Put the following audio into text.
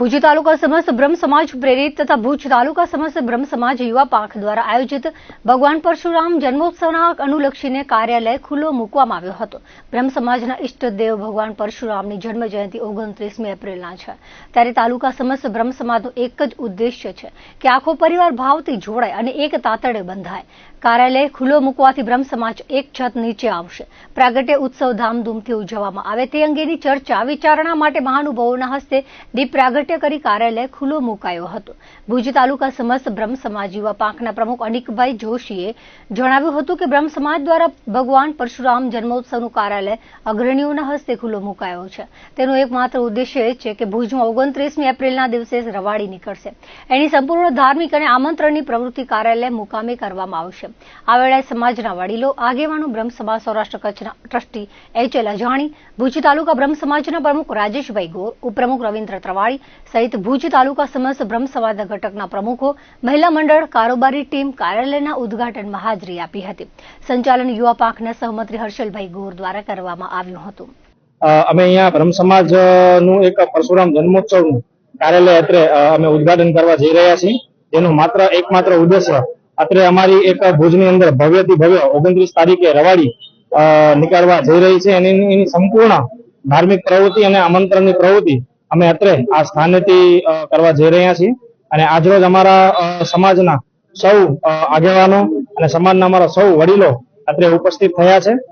ભુજ તાલુકા સમસ્ત બ્રહ્મ સમાજ પ્રેરિત તથા ભુજ તાલુકા સમસ્ત બ્રહ્મ સમાજ યુવા પાંખ દ્વારા આયોજિત ભગવાન પરશુરામ જન્મોત્સવના અનુલક્ષીને કાર્યાલય ખુલ્લો મૂકવામાં આવ્યો હતો. બ્રહ્મ સમાજના ઇષ્ટદેવ ભગવાન પરશુરામની જન્મ ઓગણત્રીસમી એપ્રિલના છે. ત્યારે તાલુકા સમસ્ત બ્રહ્મ સમાજનો એક જ ઉદ્દેશ્ય છે કે આખો પરિવાર ભાવથી જોડાય અને એક તાતડે બંધાય. કાર્યાલય ખુલ્લો મૂકવાથી બ્રહ્મ સમાજ એક છત નીચે આવશે. પ્રાગટ્ય ઉત્સવ ધામધૂમથી ઉજવવામાં આવે તે અંગેની ચર્ચા વિચારણા માટે મહાનુભાવોના હસ્તે દીપ પ્રાગટ્ય કરી કાર્યાલય ખુલ્લો મુકાયો હતો. ભુજ તાલુકા સમસ્ત બ્રહ્મ સમાજ યુવા પાંખના પ્રમુખ અનિકભાઈ જોશીએ જણાવ્યું હતું કે બ્રહ્મ સમાજ દ્વારા ભગવાન પરશુરામ જન્મોત્સવનું કાર્યાલય અગ્રણીઓના હસ્તે ખુલ્લો મુકાયો છે. તેનો એકમાત્ર ઉદ્દેશ્ય એ છે કે ભુજમાં ઓગણત્રીસમી એપ્રિલના દિવસે રવાડી નીકળશે. એની સંપૂર્ણ ધાર્મિક અને આમંત્રણની પ્રવૃત્તિ કાર્યાલય મુકામે કરવામાં આવશે. આ વેળાએ સમાજના વડીલો, આગેવાનો, બ્રહ્મ સમાજ, સૌરાષ્ટ્ર કચ્છના ટ્રસ્ટી એચ એલ અજાણી, ભુજ તાલુકા બ્રહ્મ સમાજના પ્રમુખ રાજેશભાઈ ગોર, ઉપપ્રમુખ રવિન્દ્ર ત્રવાડી સહિત ભુજ તાલુકા સમસ્ત બ્રહ્મ સમાજના ઘટકના પ્રમુખો, મહિલા મંડળ, કારોબારી ટીમ, કાર્યાલયના ઉદઘાટનમાં હાજરી આપી હતી. સંચાલન યુવા પાંખના સહમંત્રી હર્ષલભાઈ ગોર દ્વારા કરવામાં આવ્યું હતું. અમે અહીંયા બ્રહ્મ સમાજનું એક પરશુરામ જન્મોત્સવનું કાર્યાલય અત્રે અમે ઉદઘાટન કરવા જઈ રહ્યા છીએ. જેનું માત્ર, એકમાત્ર ઉદ્દેશ્ય અત્રે અમારી એક ભુજની અંદર ભવ્યથી ભવ્ય ઓગણત્રીસ તારીખે રવાડી નીકળવા જઈ રહી છે. અને એની સંપૂર્ણ ધાર્મિક પ્રવૃત્તિ અને આમંત્રણની પ્રવૃત્તિ અમે અત્રે આ સ્થાનેથી કરવા જઈ રહ્યા છીએ. અને આજરોજ અમારા સમાજના સૌ આગેવાનો અને સમાજના અમારા સૌ વડીલો અત્રે ઉપસ્થિત થયા છે.